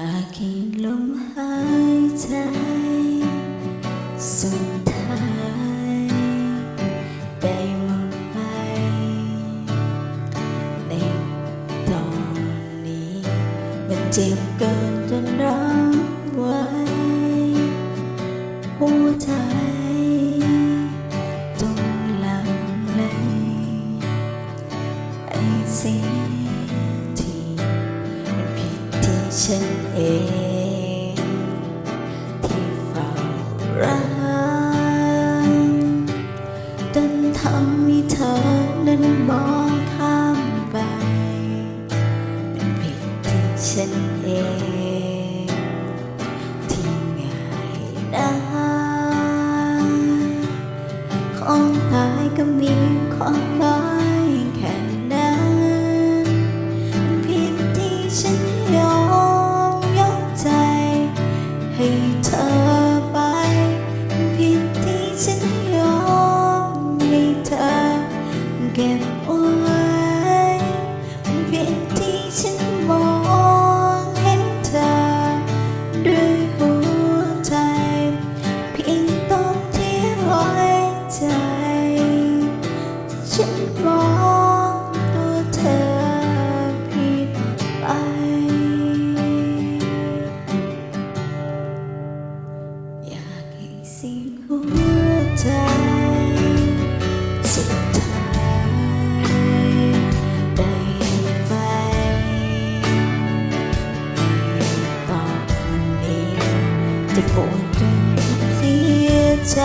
อาจให้ลมหายใจ สุดท้าย ได้หมดไป ในตอนนี้ มันเจ็บเกินจนร้องไว้หัวใจต้องหลังไหลไอ้เสีย ฉันเอง สิ่งหัวใจสุดท้ายได้ไปตอนนี้จะปวดจนเสียใจ